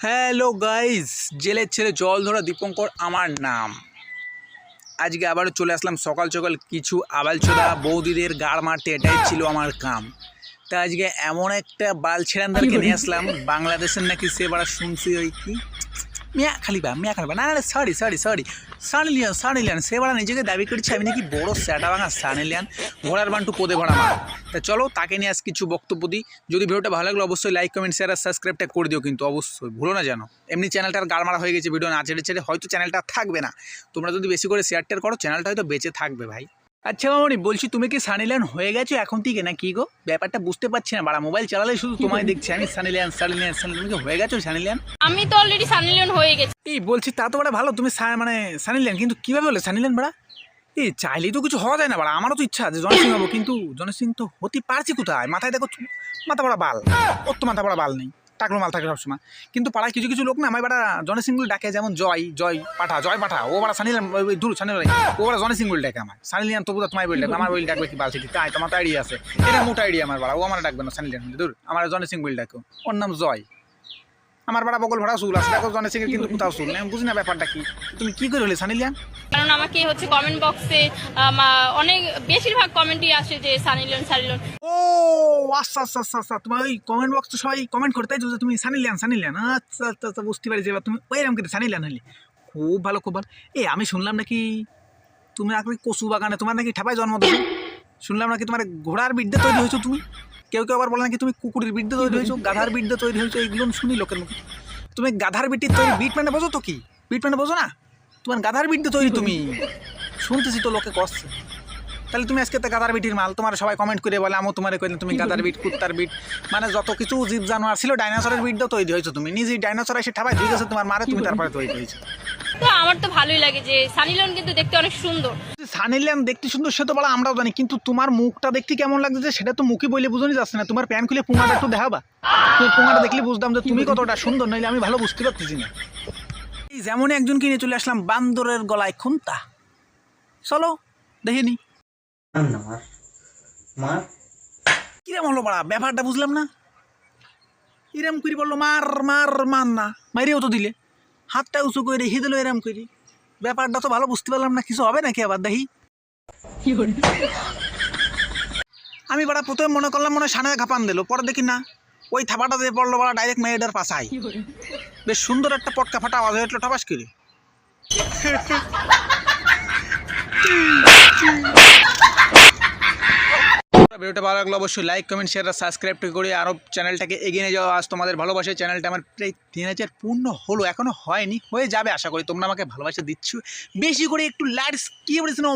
Hello guys জেলের ছেলে জল ধরা দীপঙ্কর আমার নাম। আজকে আবারও চলে আসলাম সকাল সকাল কিছু আবালচোদা বৌদিদের গাড় মারতে এটাই ছিল আমার কাম। তা আজকে এমন একটা বাল ছেড়ানদারকে নিয়ে আসলাম। বাংলাদেশের নাকি সে বাড়া শুনছি ওই কি? মিয়া খালি বা মিয়া খালি বা না না sorry sorry sorry Sunny Leone Sunny Leone, সে বাড়া নিজেকে দাবি করছে, আমি নাকি বড় স্যাটা ভাঙা সানিলিয়ান, ঘোড়ার বান্টু পদে ভরা মার। তা চলো, তাকে নিয়ে আজ কিছু বক্তব্য দিই। যদি ভিডিওটা ভালো লাগল, অবশ্যই লাইক কমেন্ট শেয়ার আর সাবস্ক্রাইবটা করে দিও কিন্তু, অবশ্যই। ভুলো না যেন। এমনি চ্যানেলটার গাড়মারা হয়ে গেছে ভিডিও না ছেড়ে ছেড়ে হয়তো চ্যানেলটা থাকবে না। তোমরা যদি বেশি করে শেয়ার টেয়ার করো চ্যানেলটা হয়তো বেঁচে থাকবে ভাই। আচ্ছা মামনি বলছি তুমি কি সানিলিয়ান হয়ে গেছো এখন থেকে না কি গো? ব্যাপারটা বুঝতে পারছি না বাড়া মোবাইল চালালে শুধু তোমায় দেখছি। আমি সানিলিয়ান সানিলিয়ান সানিলিয়ান তুমি কি হয়ে গেছো সানিলিয়ান আমি তো অলরেডি সানলিয়ন হয়ে গেছি। এই বলছি তা তো বড় ভালো তুমি মানে সানিলেন কিন্তু কীভাবে হলে সানিলেন বাড়া? এই চাইলেই তো কিছু হওয়া যায় না বাড়া আমারও তো ইচ্ছা আছে জনি সিং হব কিন্তু জনি সিং তো হতে পারছি কোথায়? মাথায় দেখো মাথা বড়া বাল। ওর তো মাথা বড়া বাল নেই। টাকলো মাল থাকে সবসময়। কিন্তু পাড়ায় কিছু কিছু লোক না, আমার বাড়া জনি সিঙ্গুল ডাকে, যেমন জয় জয় পাঠা জয় পাঠা। ও বাড়া সানিলাম ওই দূর সানিল ও বাড়া জনি সিঙ্গুল ডাকে আমার। সানিলিয়ান তবু তো তোমার বই ডাকবে, আমার বই ডাকবে কি বালছি তাই তোমার তো আইডিয়া আছে। এটা মোটা আইডিয়া আমার বাড়া, ও আমার ডাকবে না সানিলিয়ান দূর আমার জনি সিঙ্গুল ডাকো ওর নাম জয়। আমার বাড়া বকল ভাড়া চুল আছে। দেখো জনি সিং কিন্তু কোথাও চুল নেই। আমি বুঝি না ব্যাপারটা কি। তুমি কি করে হলে সানিলিয়ান কারণ আমাকে হচ্ছে কমেন্ট বক্সে অনেক বেশিরভাগ কমেন্টই আসে যে সানিলিয়ন সানিলিয়ন। ও আচ্ছা আচ্ছা আচ্ছা আচ্ছা। তোমার ওই কমেন্ট বক্স তো সবাই কমেন্ট করতে যে তুমি সানি লিয়ান সানি লিয়ান আচ্ছা আচ্ছা আচ্ছা বুঝতে পারছি এবার তুমি ওই এরকম কিন্তু সানি লিয়ান হলি। খুব ভালো খুব ভালো। এ আমি শুনলাম নাকি তুমি নাকি কচু বাগানে তোমার নাকি ঠাপায় জন্ম দিয়েছ? শুনলাম নাকি তোমার ঘোড়ার বিদ্যা তৈরি হয়েছো তুমি? কেউ কেউ আবার বলে নাকি তুমি কুকুরের বিদ্যে তৈরি হয়েছো, গাধার বিদ্যে তৈরি হয়েছো, এইগুলো শুনি লোকের মুখে। তুমি গাধার বিটির তৈরি, বিট মানে বোঝো তো কি? বিট মানে বোঝো না? তোমার গাধার বিদ্যে তৈরি তুমি। শুনতেছি তো লোকে কষছে তাহলে তুমি আজকে তো গাদার বিটির মাল, তোমার সবাই কমেন্ট করে বলে আমও তোমার কইলে তুমি গাদার বিট, কুত্তার বিট। মানে যত কিছু জীব জানোয়ার ছিল, ডাইনোসরের বিট দাও তৈরি হয়েছো তুমি। নিজেই ডাইনোসর এসে ঠাপাই ধুয়ে গেছে তোমার মারে, তুমি তারপরে তৈরি হয়েছো। তো আমার তো ভালোই লাগে যে সানিলিয়ন কিন্তু দেখতে অনেক সুন্দর। সানিল্যান্ড দেখতে সুন্দর, সে তো বলা আমরাও জানি, কিন্তু তোমার মুখটা দেখতে কেমন লাগছে সেটা তো মুখে বলে বুঝনি যাচ্ছে না। তোমার প্যান খুলে পুঙাটা একটু দেখাবা। তুমি পুঙাটা দেখলে বুঝতাম যে তুমি কতটা সুন্দর নইলে আমি ভালো বুঝতে পারতেছি না। এই যেমন একজন কিনে চলে আসলাম, বান্দরের গলায় খুন্তা। চলো মার না। কিরম হলো বাড়া ব্যাপারটা বুঝলাম না। কিরম করে বলল, মার মার মার না। মারিও তো দিলে। হাতটা উঁচু করে রেখে দিল এরম করে ব্যাপারটা তো ভালো বুঝতে পারলাম না, কিছু হবে নাকি আবার, দেখি। আমি বাড়া প্রথমে মনে করলাম মনে হয় ঘাপান দিল, পরে দেখি না। ওই থাপাটা দিয়ে পড়ল বাড়া ডাইরেক্ট মেয়েটার পাশাই বেশ সুন্দর একটা পটকা ফাটা আওয়াজ হয়ে উঠল ঠপাস করে ভিডিওটা ভালো লাগল অবশ্যই লাইক কমেন্ট শেয়ার আর সাবস্ক্রাইব করে আরও চ্যানেলটাকে এগিয়ে নিয়ে যাওয়া আজ তোমাদের ভালোবাসে চ্যানেলটা আমার প্রায় তিন হাজার পূর্ণ হলো এখনও হয়নি, হয়ে যাবে আশা করি। তোমরা আমাকে ভালোবাসা দিচ্ছ। বেশি করে একটু লাইট কি বলেছিলাম